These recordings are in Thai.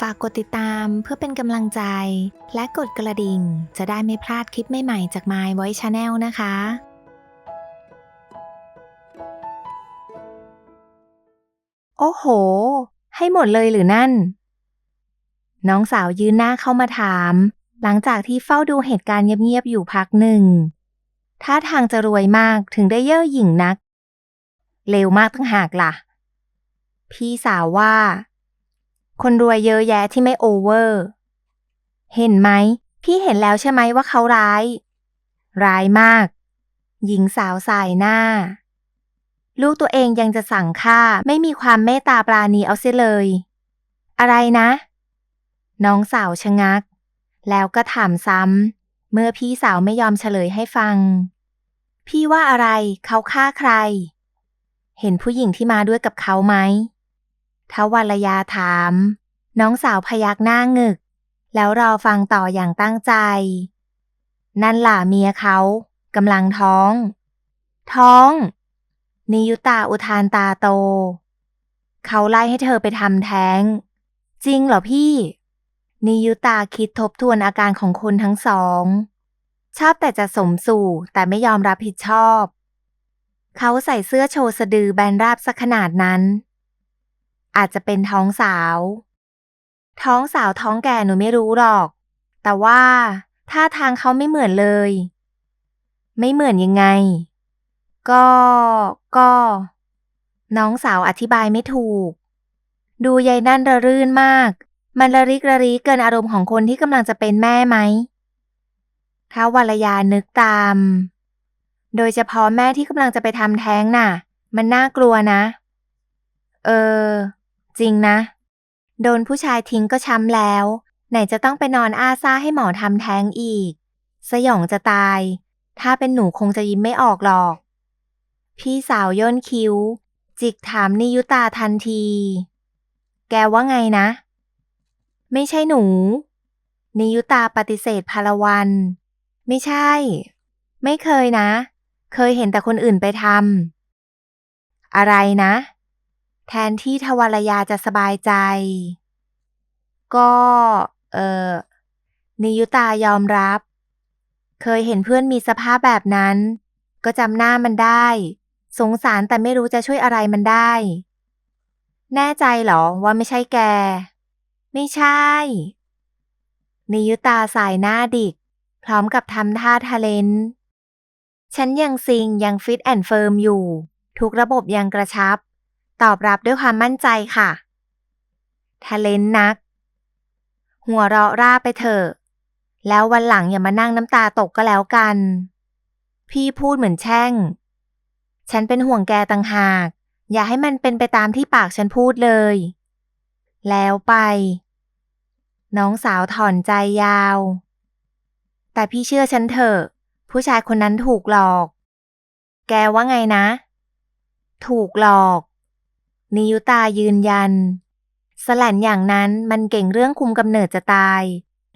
ฝากกดติดตามเพื่อเป็นกำลังใจ และกดกระดิ่ง จะได้ไม่พลาดคลิปใหม่ๆจาก My Voice Channel นะคะโอ้โห ให้หมดเลยหรือนั่น น้องสาวยืนหน้าเข้ามาถาม หลังจากที่เฝ้าดูเหตุการณ์เงียบๆอยู่พักหนึ่งท่าทางจะรวยมากถึงได้เย่อหยิ่งนักเลวมากตั้งหากล่ะ พี่สาวว่า คนรวยเยอะแยะที่ไม่โอเวอร์ เห็นไหม พี่เห็นแล้วใช่ไหมว่าเขาร้าย ร้ายมาก หญิงสาวสายหน้า ลูกตัวเองยังจะสั่งฆ่าไม่มีความเมตตาปราณีเอาเสียเลย อะไรนะ น้องสาวชะงัก แล้วก็ถามซ้ำเมื่อพี่สาวไม่ยอมเฉลยให้ฟัง พี่ว่าอะไรเขาฆ่าใคร เห็นผู้หญิงที่มาด้วยกับเขาไหม ทวรยาถาม น้องสาวพยักหน้างึก แล้วรอฟังต่ออย่างตั้งใจ นั่นล่ะเมียเขากำลังท้อง ท้อง นิยุตาอุทานตาโต เขาไล่ให้เธอไปทำแท้ง จริงเหรอพี่นิยุตาคิดทบทวนอาการของคนทั้งสอง ชอบแต่จะสมสู่แต่ไม่ยอมรับผิดชอบ เขาใส่เสื้อโชว์สะดือแบนราบสักขนาดนั้น อาจจะเป็นท้องสาว ท้องสาวท้องแก่หนูไม่รู้หรอก แต่ว่าท่าทางเขาไม่เหมือนเลย ไม่เหมือนยังไง ก็ ก็ น้องสาวอธิบายไม่ถูก ดูยายนั่นระรื่นมาก มันระริกระรีเกินอารมณ์ของคนที่กำลังจะเป็นแม่ไหมท้าววรยานึกตาม โดยเฉพาะแม่ที่กำลังจะไปทำแท้งน่ะ มันน่ากลัวนะ เออ จริงนะ โดนผู้ชายทิ้งก็ช้ำแล้ว ไหนจะต้องไปนอนอาซาให้หมอทำแท้งอีก สยองจะตาย ถ้าเป็นหนูคงจะยิ้มไม่ออกหรอก พี่สาวย่นคิ้ว จิกถามนิยุตาทันที แกว่าไงนะ ไม่ใช่หนู นิยุตาปฏิเสธพาละวัน ไม่ใช่ ไม่เคยนะ เคยเห็นแต่คนอื่นไปทำอะไรนะ แทนที่ทวารยาจะสบายใจ ก็เออนิยุตายอมรับ เคยเห็นเพื่อนมีสภาพแบบนั้น ก็จำหน้ามันได้ สงสารแต่ไม่รู้จะช่วยอะไรมันได้ แน่ใจเหรอว่าไม่ใช่แก ไม่ใช่ นิยุตาสายหน้าดิก พร้อมกับทำท่าทะเลนฉันยังซิงยังฟิตแอนเฟิร์มอยู่ ทุกระบบยังกระชับ ตอบรับด้วยความมั่นใจค่ะทะเลนนัก หัวเราะร่าไปเถอะ แล้ววันหลังอย่ามานั่งน้ำตาตกก็แล้วกัน พี่พูดเหมือนแช่ง ฉันเป็นห่วงแกต่างหาก อย่าให้มันเป็นไปตามที่ปากฉันพูดเลย แล้วไป น้องสาวถอนใจยาว แต่พี่เชื่อฉันเถอะ ผู้ชายคนนั้นถูกหลอก แกว่าไงนะ ถูกหลอก นิยุตายืนยัน สลันอย่างนั้นมันเก่งเรื่องคุมกำเนิดจะตาย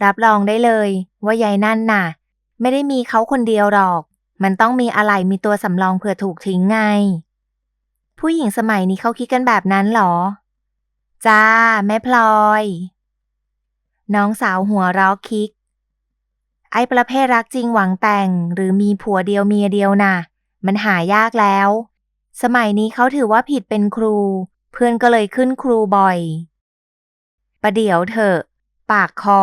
รับรองได้เลยว่ายายนั่นน่ะ ไม่ได้มีเขาคนเดียวหรอก มันต้องมีอะไรมีตัวสำรองเผื่อถูกทิ้งไง ผู้หญิงสมัยนี้เขาคิดกันแบบนั้นหรอ จ้า แม่พลอย น้องสาวหัวเราะคิก ไอ้ประเภทรักจริงหวังแต่งหรือมีผัวเดียวเมียเดียวน่ะ มันหายากแล้ว สมัยนี้เขาถือว่าผิดเป็นครู เพื่อนก็เลยขึ้นครูบ่อย ประเดี๋ยวเถอะ ปากคอ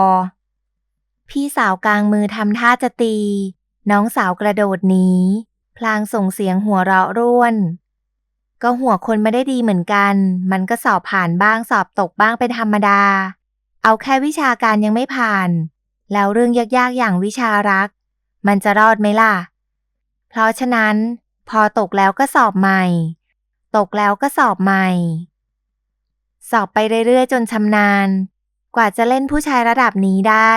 พี่สาวกลางมือทำท่าจะตี น้องสาวกระโดดหนีพลางส่งเสียงหัวเราะร่วน ก็หัวคนไม่ได้ดีเหมือนกัน มันก็สอบผ่านบ้างสอบตกบ้างเป็นธรรมดา เอาแค่วิชาการยังไม่ผ่าน แล้วเรื่องยากๆอย่างวิชารัก มันจะรอดไหมล่ะ เพราะฉะนั้น พอตกแล้วก็สอบใหม่ ตกแล้วก็สอบใหม่ สอบไปเรื่อยๆ จนชำนาญ กว่าจะเล่นผู้ชายระดับนี้ได้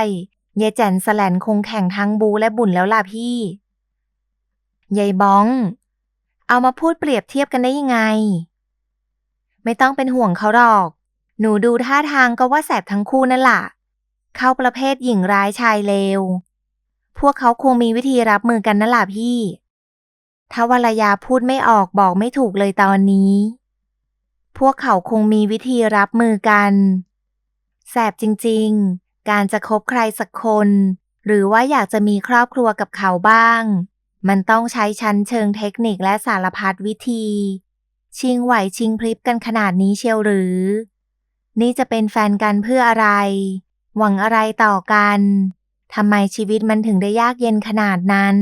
ยายแจ่นสแลนคงแข่งทั้งบูและบุญแล้วล่ะพี่ยายบ้อง เอามาพูดเปรียบเทียบกันได้ยังไง ไม่ต้องเป็นห่วงเขาหรอก หนูดูท่าทางก็ว่าแสบทั้งคู่นั่นล่ะ เข้าประเภทหญิงร้ายชายเลว พวกเขาคงมีวิธีรับมือกันนั่นล่ะพี่ ถ้าวรยาพูดไม่ออกบอกไม่ถูกเลยตอนนี้ พวกเขาคงมีวิธีรับมือกัน แสบจริงๆ การจะคบใครสักคน หรือว่าอยากจะมีครอบครัวกับเขาบ้าง มันต้องใช้ชั้นเชิงเทคนิคและสารพัดวิธี ชิงไหวชิงพริบกันขนาดนี้เชียวหรือ นี่จะเป็นแฟนกันเพื่ออะไร หวังอะไรต่อกันทำไมชีวิตมันถึงได้ยากเย็นขนาดนั้น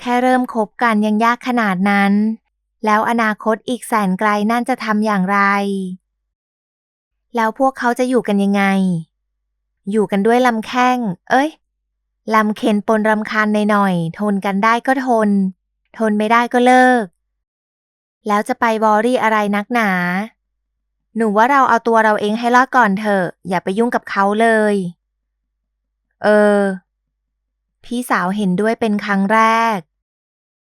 แค่เริ่มคบกันยังยากขนาดนั้น แล้วอนาคตอีกแสนไกลนั่นจะทำอย่างไร แล้วพวกเขาจะอยู่กันยังไง อยู่กันด้วยลำแข้ง เอ้ยลำเค็นปนรำคาญหน่อยๆทนกันได้ก็ทน ทนไม่ได้ก็เลิก แล้วจะไปวอรี่อะไรนักหนา หนูว่าเราเอาตัวเราเองให้รอดก่อนเถอะ อย่าไปยุ่งกับเขาเลย เออ พี่สาวเห็นด้วยเป็นครั้งแรก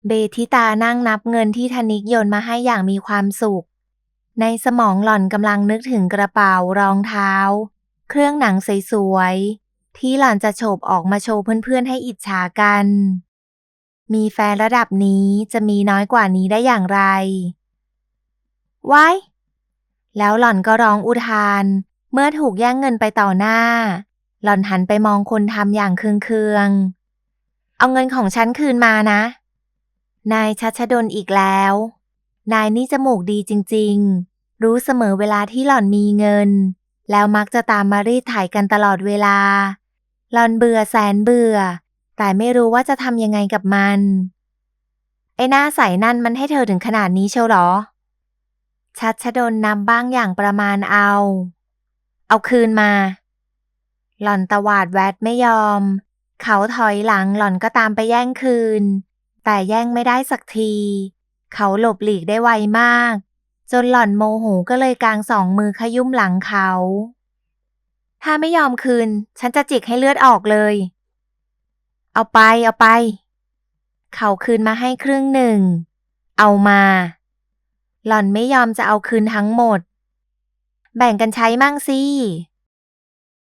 เบทิตานั่งนับเงินที่ธนิกโยนมาให้อย่างมีความสุข ในสมองหล่อนกำลังนึกถึงกระเป๋ารองเท้า เครื่องหนังสวยๆ ที่หล่อนจะโฉบออกมาโชว์เพื่อนๆให้อิจฉากัน มีแฟนระดับนี้จะมีน้อยกว่านี้ได้อย่างไรว้ายแล้วหล่อนก็ร้องอุทาน เมื่อถูกแย่งเงินไปต่อหน้า หล่อนหันไปมองคนทำอย่างเคืองๆ เอาเงินของฉันคืนมานะ นายชัชดลอีกแล้ว นายนี่จมูกดีจริงๆ รู้เสมอเวลาที่หล่อนมีเงิน แล้วมักจะตามมารีดไถกันตลอดเวลา หล่อนเบื่อแสนเบื่อ แต่ไม่รู้ว่าจะทำยังไงกับมัน ไอ้หน้าใสนั่นมันให้เธอถึงขนาดนี้เชียวหรอ ชัชดลนำบ้างอย่างประมาณเอา เอาคืนมา หล่อนตวาดแวดไม่ยอม เขาถอยหลังหล่อนก็ตามไปแย่งคืน แต่แย่งไม่ได้สักที เขาหลบหลีกได้ไวมาก จนหล่อนโมโหก็เลยกางสองมือขยุ่มหลังเขา ถ้าไม่ยอมคืน ฉันจะจิกให้เลือดออกเลย เอาไปเอาไป เขาคืนมาให้ครึ่งหนึ่ง เอามา หล่อนไม่ยอมจะเอาคืนทั้งหมด แบ่งกันใช้มั่งสิ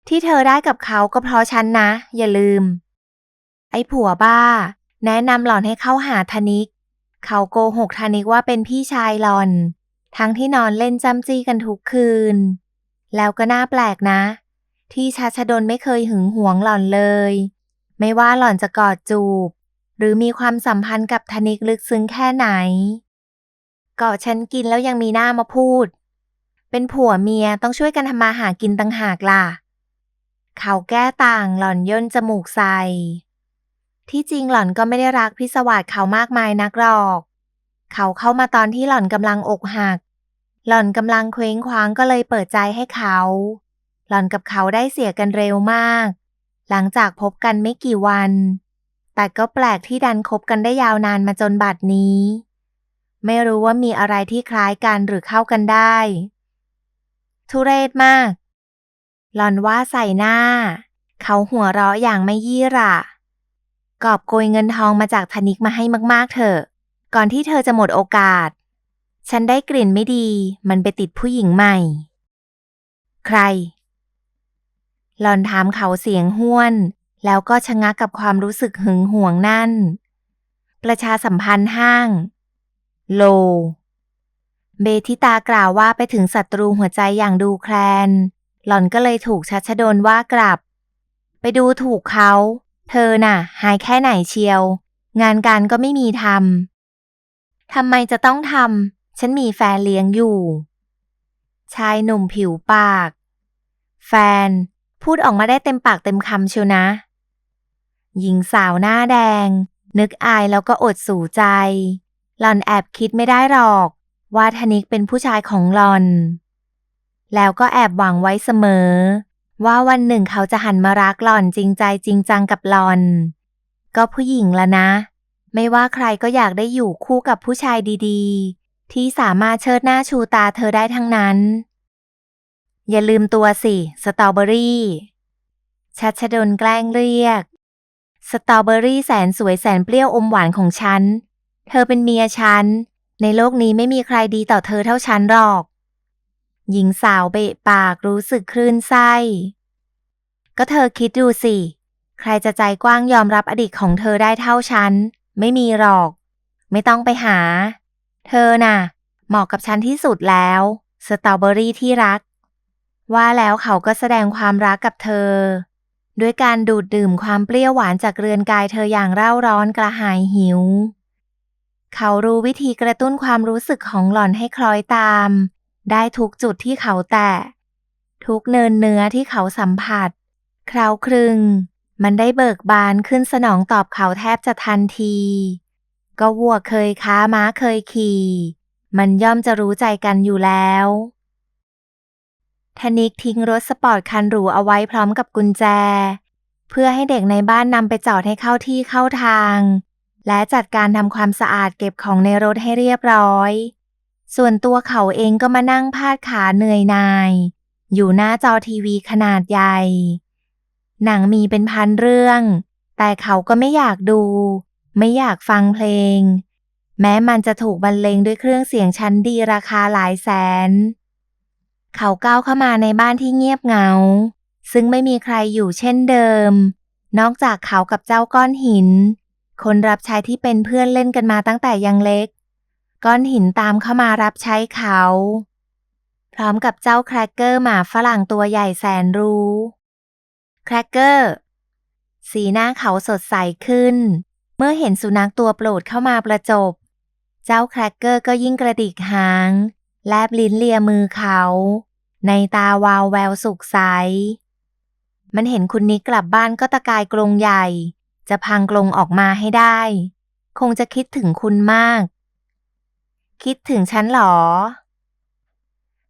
ที่เธอได้กับเขาก็เพราะฉันนะ อย่าลืม ไอ้ผัวบ้า แนะนำหล่อนให้เข้าหาธนิก เขาโกหกธนิกว่าเป็นพี่ชายหล่อน ทั้งที่นอนเล่นจำจี้กันทุกคืน แล้วก็น่าแปลกนะ ที่ชาชดลไม่เคยหึงหวงหล่อนเลย ไม่ว่าหล่อนจะกอดจูบ หรือมีความสัมพันธ์กับธนิกลึกซึ้งแค่ไหนกอดฉันกินแล้วยังมีหน้ามาพูด เป็นผัวเมียต้องช่วยกันทำมาหากินต่างหากล่ะ เขาแก้ต่างหล่อนย่นจมูกใส่ ที่จริงหล่อนก็ไม่ได้รักพิศวาสเขามากมายนักหรอก เขาเข้ามาตอนที่หล่อนกำลังอกหัก หล่อนกำลังเคว้งคว้างก็เลยเปิดใจให้เขา หล่อนกับเขาได้เสียกันเร็วมาก หลังจากพบกันไม่กี่วัน แต่ก็แปลกที่ดันคบกันได้ยาวนานมาจนบัดนี้ ไม่รู้ว่ามีอะไรที่คล้ายกันหรือเข้ากันได้ ทุเรศมาก หลอนว่าใส่หน้า เขาหัวเราะอย่างไม่ยี่หร่ะกอบโกยเงินทองมาจากธนิกมาให้มาก ๆ เถอะ ก่อนที่เธอจะหมดโอกาส ฉันได้กลิ่นไม่ดี มันไปติดผู้หญิงใหม่ ใคร หลอนถามเขาเสียงห้วน แล้วก็ชะงักกับความรู้สึกหึงหวงนั่น ประชาสัมพันธ์ห้าง โล เบทิตากล่าวว่าไปถึงศัตรูหัวใจอย่างดูแคลน หล่อนก็เลยถูกชัชดนว่ากลับ ไปดูถูกเขา เธอน่ะ หายแค่ไหนเชียว งานการก็ไม่มีทำทำไมจะต้องทำฉันมีแฟนเลี้ยงอยู่ ชายหนุ่มผิวปาก แฟน พูดออกมาได้เต็มปากเต็มคำเชียวนะ หญิงสาวหน้าแดง นึกอายแล้วก็อดสู่ใจ หล่อนแอบคิดไม่ได้หรอก ว่าธนิกเป็นผู้ชายของหล่อน แล้วก็แอบหวังไว้เสมอ ว่าวันหนึ่งเขาจะหันมารักหล่อนจริงใจจริงจังกับหล่อน ก็ผู้หญิงละนะ ไม่ว่าใครก็อยากได้อยู่คู่กับผู้ชายดีๆ ที่สามารถเชิดหน้าชูตาเธอได้ทั้งนั้น อย่าลืมตัวสิ สตรอเบอรี่ ชัชดลแกล้งเรียก สตรอเบอรี่แสนสวยแสนเปรี้ยวอมหวานของฉัน เธอเป็นเมียฉัน ในโลกนี้ไม่มีใครดีต่อเธอเท่าฉันหรอก หญิงสาวเบะปากรู้สึกคลื่นไส้ ก็เธอคิดดูสิ ใครจะใจกว้างยอมรับอดีตของเธอได้เท่าฉัน ไม่มีหรอก ไม่ต้องไปหา เธอน่ะ เหมาะกับฉันที่สุดแล้ว สตรอเบอรี่ที่รัก ว่าแล้วเขาก็แสดงความรักกับเธอ ด้วยการดูดดื่มความเปรี้ยวหวานจากเรือนกายเธออย่างเร่าร้อนกระหายหิว เขารู้วิธีกระตุ้นความรู้สึกของหล่อนให้คล้อยตาม ได้ทุกจุดที่เขาแตะ ทุกเนินเนื้อที่เขาสัมผัส คราวครึง มันได้เบิกบานขึ้นสนองตอบเขาแทบจะทันที ก็วัวเคยค้าม้าเคยขี่ มันย่อมจะรู้ใจกันอยู่แล้วธนิกทิ้งรถสปอร์ตคันหรูเอาไว้พร้อมกับกุญแจ เพื่อให้เด็กในบ้านนำไปจอดให้เข้าที่เข้าทาง และจัดการทำความสะอาดเก็บของในรถให้เรียบร้อย ส่วนตัวเขาเองก็มานั่งพาดขาเหนื่อยนาย อยู่หน้าจอทีวีขนาดใหญ่ หนังมีเป็นพันเรื่อง แต่เขาก็ไม่อยากดู ไม่อยากฟังเพลง แม้มันจะถูกบรรเลงด้วยเครื่องเสียงชั้นดีราคาหลายแสน เขาก้าวเข้ามาในบ้านที่เงียบเหงา ซึ่งไม่มีใครอยู่เช่นเดิม นอกจากเขากับเจ้าก้อนหิน คนรับใช้ที่เป็นเพื่อนเล่นกันมาตั้งแต่ยังเล็ก ก้อนหินตามเข้ามารับใช้เขา พร้อมกับเจ้าแครกเกอร์หมาฝรั่งตัวใหญ่แสนรู้ แครกเกอร์ สีหน้าเขาสดใสขึ้น เมื่อเห็นสุนัขตัวโปรดเข้ามาประจบ เจ้าแครกเกอร์ก็ยิ่งกระดิกหาง แลบลิ้นเลียมือเขา ในตาวาวแววสุขใส มันเห็นคุณนิกกลับบ้านก็ตะกายกรงใหญ่ จะพังกรงออกมาให้ได้ คงจะคิดถึงคุณมาก คิดถึงฉันหรอ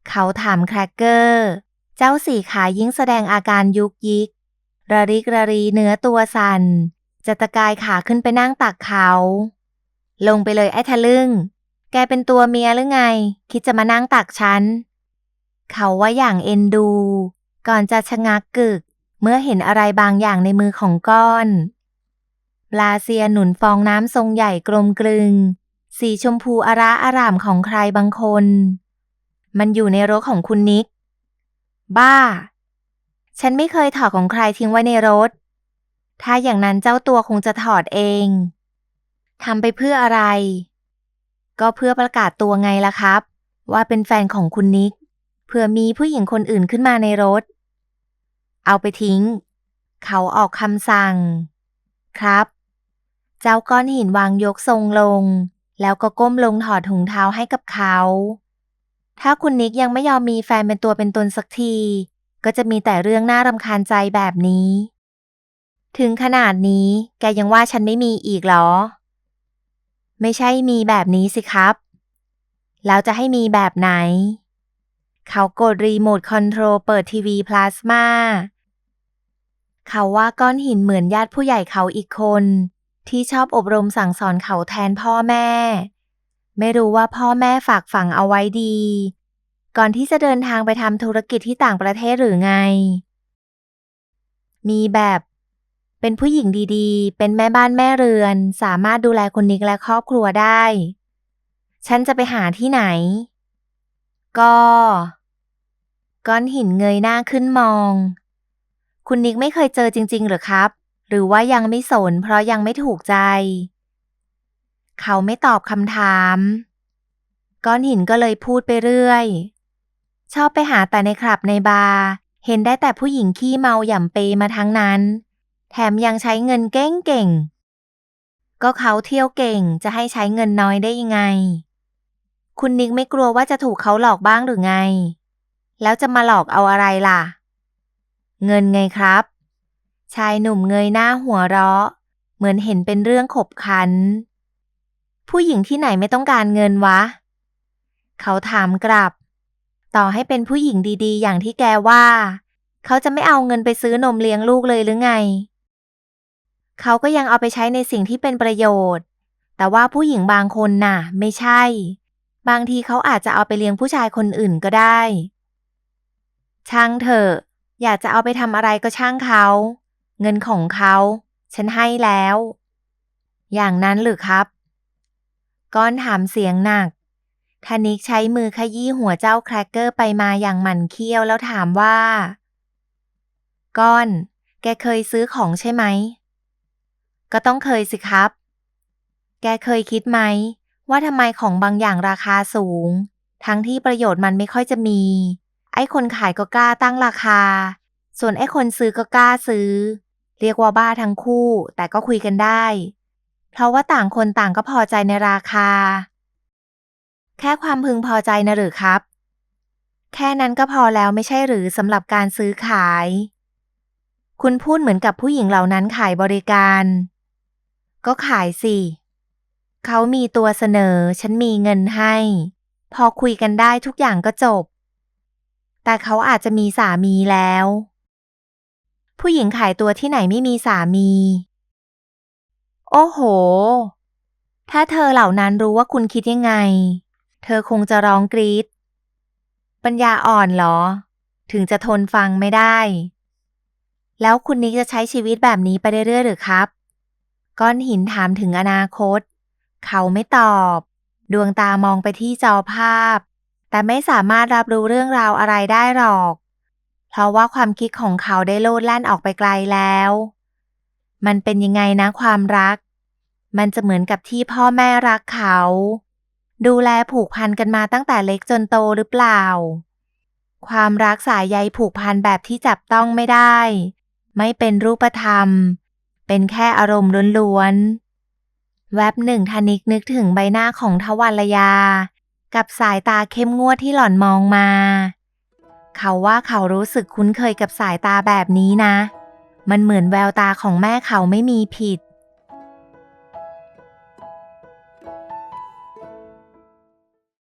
เขาถามแครกเกอร์ เจ้าสี่ขายิ่งแสดงอาการยุกยิก ระริกระรีเนื้อตัวสัน่น จะตะกายขาขึ้นไปนั่งตักเขา ลงไปเลยไอ้ทะลึ่ง แกเป็นตัวเมียหรือไง คิดจะมานั่งตักฉัน เขาว่าอย่างเอ็นดู ก่อนจะชะงักกึก เมื่อเห็นอะไรบางอย่างในมือของก้อนปลาเซียหนุนฟองน้ำทรงใหญ่กลมกลึง สีชมพูอาระอารามของใครบางคน มันอยู่ในรถของคุณนิก บ้า ฉันไม่เคยถอดของใครทิ้งไว้ในรถ ถ้าอย่างนั้นเจ้าตัวคงจะถอดเองทำไปเพื่ออะไร ก็เพื่อประกาศตัวไงล่ะครับ ว่าเป็นแฟนของคุณนิกเผื่อมีผู้หญิงคนอื่นขึ้นมาในรถ เอาไปทิ้ง เขาออกคำสั่ง ครับ เจ้าก้อนหินวางยกทรงลง แล้วก็ก้มลงถอดถุงเท้าให้กับเขา ถ้าคุณนิกยังไม่ยอมมีแฟนเป็นตัวเป็นตนสักที ก็จะมีแต่เรื่องน่ารำคาญใจแบบนี้ ถึงขนาดนี้แกยังว่าฉันไม่มีอีกเหรอ ไม่ใช่มีแบบนี้สิครับ แล้วจะให้มีแบบไหน เขากดรีโมทคอนโทรลเปิดทีวีพลาสมาเขาว่าก้อนหินเหมือนญาติผู้ใหญ่เขาอีกคน ที่ชอบอบรมสั่งสอนเขาแทนพ่อแม่ ไม่รู้ว่าพ่อแม่ฝากฝังเอาไว้ดี ก่อนที่จะเดินทางไปทำธุรกิจที่ต่างประเทศหรือไง มีแบบ เป็นผู้หญิงดีๆ เป็นแม่บ้านแม่เรือน สามารถดูแลคนนิกและครอบครัวได้ ฉันจะไปหาที่ไหน ก็ก้อนหินเงยหน้าขึ้นมอง คุณนิกไม่เคยเจอจริง ๆ หรือครับ หรือว่ายังไม่สนเพราะยังไม่ถูกใจ เขาไม่ตอบคำถาม ก้อนหินก็เลยพูดไปเรื่อย ชอบไปหาแต่ในคลับในบาร์เห็นได้แต่ผู้หญิงขี้เมาหย่ำเปมาทั้งนั้น แถมยังใช้เงินเก่งเก่งๆก็เขาเที่ยวเก่งจะให้ใช้เงินน้อยได้ยังไง คุณนิกไม่กลัวว่าจะถูกเขาหลอกบ้างหรือไง แล้วจะมาหลอกเอาอะไรล่ะ เงินไงครับ ชายหนุ่มเงยหน้าหัวเราะ เหมือนเห็นเป็นเรื่องขบขัน ผู้หญิงที่ไหนไม่ต้องการเงินวะ เขาถามกลับ ต่อให้เป็นผู้หญิงดีๆ อย่างที่แกว่า เขาจะไม่เอาเงินไปซื้อนมเลี้ยงลูกเลยหรือไง เขาก็ยังเอาไปใช้ในสิ่งที่เป็นประโยชน์ แต่ว่าผู้หญิงบางคนน่ะ ไม่ใช่ บางทีเขาอาจจะเอาไปเลี้ยงผู้ชายคนอื่นก็ได้ ช่างเถอะ อยากจะเอาไปทำอะไรก็ช่างเขา เงินของเขา ฉันให้แล้ว อย่างนั้นหรือครับ ก้อนถามเสียงหนักธนิกใช้มือขยี้หัวเจ้าแครกเกอร์ไปมาอย่างหมั่นเคี้ยวแล้วถามว่า ก้อน แกเคยซื้อของใช่ไหม ก็ต้องเคยสิครับ แกเคยคิดไหม ว่าทำไมของบางอย่างราคาสูง ทั้งที่ประโยชน์มันไม่ค่อยจะมี ไอ้คนขายก็กล้าตั้งราคา ส่วนไอ้คนซื้อก็กล้าซื้อ เรียกว่าบ้าทั้งคู่ แต่ก็คุยกันได้ เพราะว่าต่างคนต่างก็พอใจในราคา แค่ความพึงพอใจนะหรือครับ แค่นั้นก็พอแล้วไม่ใช่หรือสำหรับการซื้อขาย คุณพูดเหมือนกับผู้หญิงเหล่านั้นขายบริการ ก็ขายสิ เขามีตัวเสนอ ฉันมีเงินให้ พอคุยกันได้ทุกอย่างก็จบ แต่เขาอาจจะมีสามีแล้ว ผู้หญิงขายตัวที่ไหนไม่มีสามี โอ้โห ถ้าเธอเหล่านั้นรู้ว่าคุณคิดยังไง เธอคงจะร้องกรีดปัญญาอ่อนเหรอ ถึงจะทนฟังไม่ได้ แล้วคุณนิกจะใช้ชีวิตแบบนี้ไปเรื่อยๆหรือครับ ก้อนหินถามถึงอนาคต เขาไม่ตอบ ดวงตามองไปที่จอภาพ แต่ไม่สามารถรับรู้เรื่องราวอะไรได้หรอก เพราะว่าความคิดของเขาได้โลดแล่นออกไปไกลแล้ว มันเป็นยังไงนะความรัก มันจะเหมือนกับที่พ่อแม่รักเขา ดูแลผูกพันกันมาตั้งแต่เล็กจนโตหรือเปล่า ความรักสายใยผูกพันแบบที่จับต้องไม่ได้ ไม่เป็นรูปธรรม เป็นแค่อารมณ์ล้วนๆ แวบหนึ่งธนิกนึกถึงใบหน้าของทวัลยา กับสายตาเข้มงวดที่หล่อนมองมา เขาว่าเขารู้สึกคุ้นเคยกับสายตาแบบนี้นะ มันเหมือนแววตาของแม่เขาไม่มีผิด